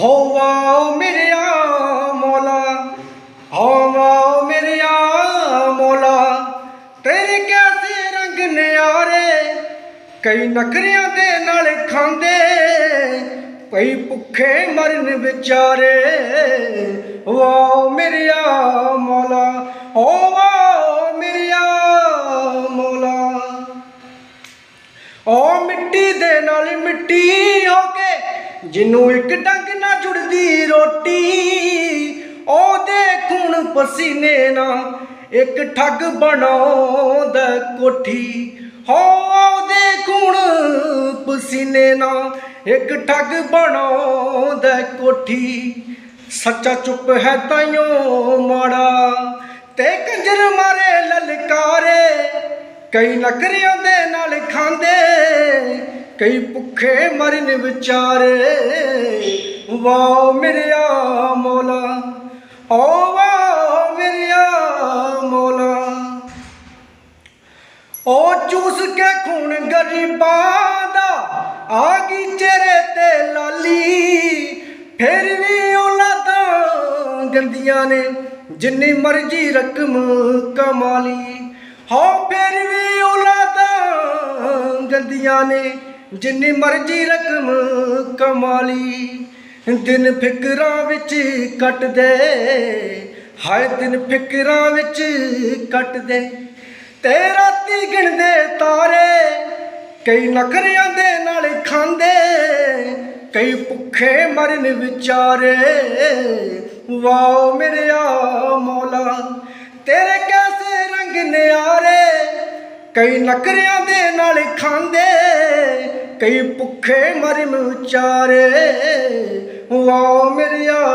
ਹੋਵਾ ਮੇਰਿਆ ਮੌਲਾ, ਹੋਵਾ ਮੇਰਿਆ ਮੌਲਾ, ਤੇਰੇ ਕੈਸੇ ਰੰਗ ਨਿਆਰੇ, ਕਈ ਨਖਰਿਆਂ ਦੇ ਨਾਲ ਖਾਂਦੇ ਕਈ ਭੁੱਖੇ ਮਰਨ ਵਿਚਾਰੇ। ਵਾ ਮੇਰਿਆ ਮੌਲਾ ਓ ਵਾ ਮਿੱਟੀ ਦੇ ਨਾਲ ਮਿੱਟੀ ਹੋ ਕੇ ਜਿਹਨੂੰ ਇੱਕ ਡੰਗ ਨਾ ਰੋਟੀ। ਉਹਦੇ ਖੂਨ ਪਸੀਨੇ ਨਾਲ ਇੱਕ ਠੱਗ ਬਣਾਉਂਦਾ ਕੋਠੀ। ਹੋ, ਉਹਦੇ ਖੂਨ ਪਸੀਨੇ ਨਾਲ ਇੱਕ ਠੱਗ ਬਣਾਉਂਦਾ ਕੋਠੀ। ਸੱਚਾ ਚੁੱਪ ਹੈ ਤਾਈਓ ਮਾੜਾ, ਤੇ ਕੰਜਰ ਮਾਰੇ ਲਲਕਾਰੇ। ਕਈ ਨਕਰਿਆਂ ਦੇ ਨਾਲ ਖਾਂਦੇ, ਕਈ ਭੁੱਖੇ ਮਰਨ ਵਿਚਾਰੇ। ਵਾਹ ਮੇਰਿਆ ਮੌਲਾ ਓ ਵਾਹ ਮੇਰਿਆ ਮੌਲਾ। ਓ ਚੂਸ ਕੇ ਖੂਨ ਗਰੀਬਾਂ ਦਾ, ਆ ਗਈ ਚਿਹਰੇ ਤੇ ਲਾਲੀ। ਫਿਰ ਵੀ ਔਲਾਦਾਂ ਗੰਦੀਆਂ ਨੇ, ਜਿੰਨੀ ਮਰਜ਼ੀ ਰਕਮ ਕਮਾ ਲਈ। ਹੋ ਫਿਰ ਵੀ ਔਲਾਦਾਂ ਗੰਦੀਆਂ ਨੇ, ਜਿੰਨੀ ਮਰਜ਼ੀ ਰਕਮ ਕਮਾ ਲਈ। ਦਿਨ ਫਿਕਰਾਂ ਵਿੱਚ ਕੱਟਦੇ, ਹਾਏ ਦਿਨ ਫਿਕਰਾਂ ਵਿੱਚ ਕੱਟਦੇ। ਤੇ ਰਾਤੀ ਗਿਣਦੇ ਤਾਰੇ, ਕਈ ਨਖਰਿਆਂ ਦੇ ਨਾਲ ਖਾਂਦੇ, ਕਈ ਭੁੱਖੇ ਮਰਨ ਵਿਚਾਰੇ। ਵਾਓ ਮੇਰਿਆ ਮੌਲਾ, ਤੇਰੇ ਕੈਸੇ ਰੰਗ ਨਿਆਰੇ, ਕਈ ਨਕਰਿਆਂ ਦੇ ਨਾਲ ਖਾਂਦੇ ਕਈ ਭੁੱਖੇ ਮਰਨ ਵਿਚਾਰੇ ਵਾਹ ਮੇਰਿਆ